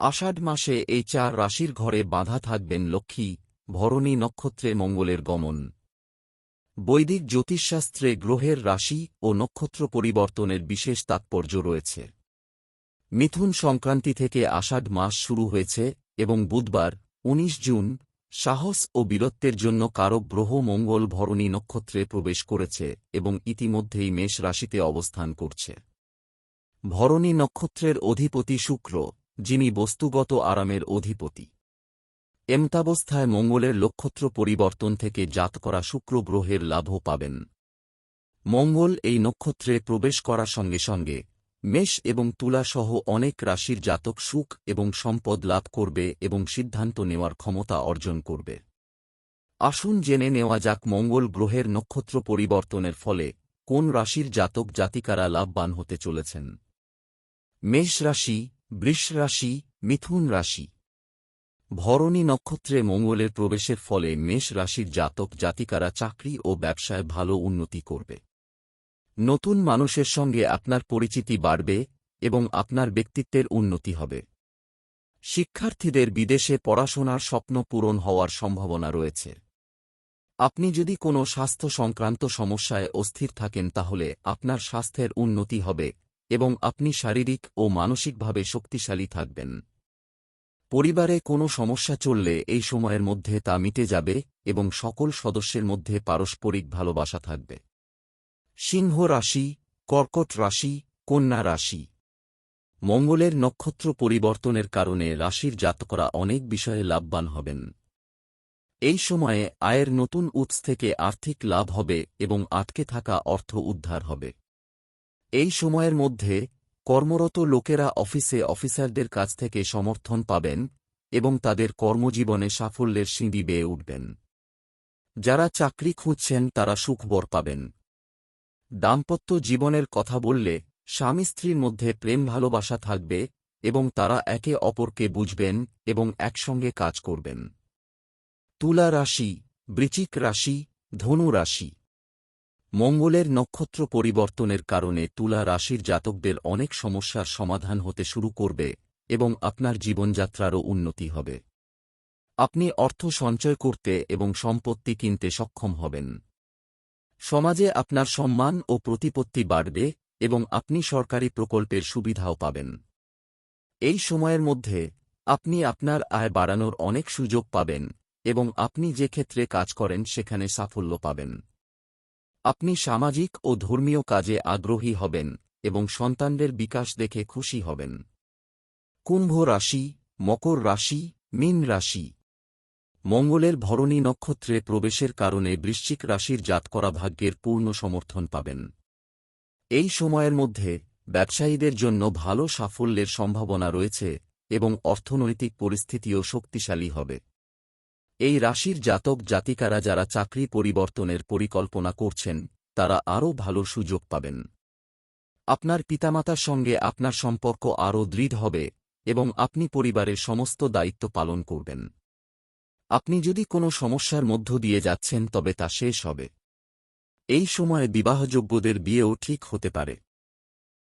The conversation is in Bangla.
আষাঢ় মাসে এই চার রাশির ঘরে বাঁধা থাকবেন লক্ষ্মী, ভরণী নক্ষত্রে মঙ্গলের গমন। বৈদিক জ্যোতিষশাস্ত্রে গ্রহের রাশি ও নক্ষত্র পরিবর্তনের বিশেষ তাৎপর্য রয়েছে। মিথুন সংক্রান্তি থেকে আষাঢ় মাস শুরু হয়েছে এবং বুধবার ১৯ জুন, সাহস ও বীরত্বের জন্য কারক গ্রহ মঙ্গল ভরণী নক্ষত্রে প্রবেশ করেছে এবং ইতিমধ্যেই মেষ রাশিতে অবস্থান করছে। ভরণী নক্ষত্রের অধিপতি শুক্র যিনি বস্তুগত আরামের অধিপতি। এমতাবস্থায় মঙ্গলের নক্ষত্র পরিবর্তন থেকে জাত করা শুক্র গ্রহের লাভও পাবেন। মঙ্গল এই নক্ষত্রে প্রবেশ করার সঙ্গে সঙ্গে মেষ এবং তুলাসহ অনেক রাশির জাতক সুখ এবং সম্পদ লাভ করবে এবং সিদ্ধান্ত নেওয়ার ক্ষমতা অর্জন করবে। আসুন জেনে নেওয়া যাক মঙ্গল গ্রহের নক্ষত্র পরিবর্তনের ফলে কোন রাশির জাতক জাতিকারা লাভবান হতে চলেছেন। মেষ রাশি বৃষ রাশি, মিথুন রাশি। ভরণী নক্ষত্রে মঙ্গলের প্রবেশের ফলে মেষ রাশির জাতক জাতিকারা চাকরি ও ব্যবসায় ভালো উন্নতি করবে। নতুন মানুষের সঙ্গে আপনার পরিচিতি বাড়বে এবং আপনার ব্যক্তিত্বের উন্নতি হবে। শিক্ষার্থীদের বিদেশে পড়াশোনার স্বপ্ন পূরণ হওয়ার সম্ভাবনা রয়েছে। আপনি যদি কোনো স্বাস্থ্য সংক্রান্ত সমস্যায় অস্থির থাকেন তাহলে আপনার স্বাস্থ্যের উন্নতি হবে এবং আপনি শারীরিক ও মানসিকভাবে শক্তিশালী থাকবেন। পরিবারে কোনো সমস্যা চললে এই সময়ের মধ্যে তা মিটে যাবে এবং সকল সদস্যের মধ্যে পারস্পরিক ভালোবাসা থাকবে। সিংহ রাশি, কর্কট রাশি, কন্যা রাশি। মঙ্গলের নক্ষত্র পরিবর্তনের কারণে রাশির জাতকরা অনেক বিষয়ে লাভবান হবেন। এই সময়ে আয়ের নতুন উৎস থেকে আর্থিক লাভ হবে এবং আটকে থাকা অর্থ উদ্ধার হবে। এই সময়ের মধ্যে, কর্মরত লোকেরা অফিসে অফিসারদের কাছ থেকে সমর্থন পাবেন এবং তাদের কর্মজীবনে সাফল্যের সিঁড়ি বেয়ে উঠবেন। যারা চাকরি খুঁজছেন, তারা সুখবর পাবেন। দাম্পত্য জীবনের কথা বললে, স্বামী স্ত্রীর মধ্যে প্রেম ভালোবাসা থাকবে এবং তারা একে অপরকে বুঝবেন এবং একসঙ্গে কাজ করবেন। তুলা রাশি বৃচিক রাশি, ধনু রাশি। মঙ্গলের নক্ষত্র পরিবর্তনের কারণে তুলা রাশির জাতকদের অনেক সমস্যার সমাধান হতে শুরু করবে এবং আপনার জীবনযাত্রারও উন্নতি হবে। আপনি অর্থ সঞ্চয় করতে এবং সম্পত্তি কিনতে সক্ষম হবেন। সমাজে আপনার সম্মান ও প্রতিপত্তি বাড়বে এবং আপনি সরকারি প্রকল্পের সুবিধাও পাবেন। এই সময়ের মধ্যে আপনি আপনার আয় বাড়ানোর অনেক সুযোগ পাবেন এবং আপনি যে ক্ষেত্রে কাজ করেন সেখানে সাফল্য পাবেন। আপনি সামাজিক ও ধর্মীয় কাজে আগ্রহী হবেন এবং সন্তানদের বিকাশ দেখে খুশি হবেন। কুম্ভ রাশি, মকর রাশি, মীন রাশি। মঙ্গলের ভরণী নক্ষত্রে প্রবেশের কারণে বৃশ্চিক রাশির জাত করা ভাগ্যের পূর্ণ সমর্থন পাবেন। এই সময়ের মধ্যে ব্যবসায়ীদের জন্য ভালো সাফল্যের সম্ভাবনা রয়েছে এবং অর্থনৈতিক পরিস্থিতিও শক্তিশালী হবে। এই রাশির জাতক জাতিকারা যারা চাকরি পরিবর্তনের পরিকল্পনা করছেন, তারা আরও ভালো সুযোগ পাবেন। আপনার পিতামাতার সঙ্গে আপনার সম্পর্ক আরও দৃঢ় হবে এবং আপনি পরিবারের সমস্ত দায়িত্ব পালন করবেন। আপনি যদি কোনো সমস্যার মধ্য দিয়ে যাচ্ছেন, তবে তা শেষ হবে। এই সময়ে বিবাহযোগ্যদের বিয়েও ঠিক হতে পারে।